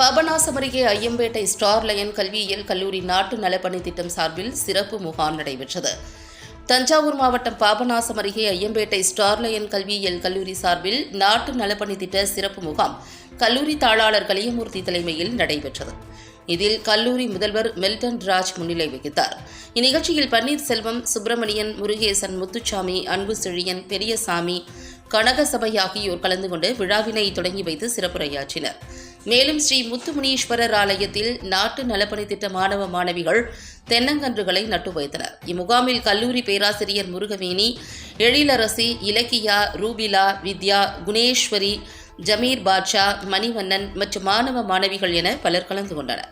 பாபநாசம் அருகே Ayyampettai star line கல்வியியல் கல்லூரி நாட்டு நலப்பணி திட்டம் சார்பில் சிறப்பு முகாம் நடைபெற்றது. தஞ்சாவூர் மாவட்டம் பாபநாசம் அருகே ஐயம்பேட்டை ஸ்டார் லயன் கல்வியியல் கல்லூரி சார்பில் நாட்டு நலப்பணி திட்ட சிறப்பு முகாம் கல்லூரி தாளாளர் கலியமூர்த்தி தலைமையில் நடைபெற்றது. இதில் கல்லூரி முதல்வர் மெல்டன் ராஜ் முன்னிலை வகித்தார். இந்நிகழ்ச்சியில் பன்னீர்செல்வம் சுப்பிரமணியன் முருகேசன் முத்துச்சாமி அன்பு செழியன் பெரியசாமி கனகசபை ஆகியோர் கலந்து கொண்டு விழாவினை தொடங்கி வைத்து சிறப்புரையாற்றினர். மேலும் ஸ்ரீ முத்துமுனீஸ்வரர் ஆலயத்தில் நாட்டு நலப்பணி திட்ட மாணவ மாணவிகள் தென்னங்கன்றுகளை நட்டு வைத்தனர். இம்முகாமில் கல்லூரி பேராசிரியர் முருகவேணி எழிலரசி இலக்கியா ரூபிலா வித்யா குணேஸ்வரி ஜமீர் பாட்ஷா மணிவண்ணன் மற்றும் மாணவ மாணவிகள் என பலர் கலந்து கொண்டனர்.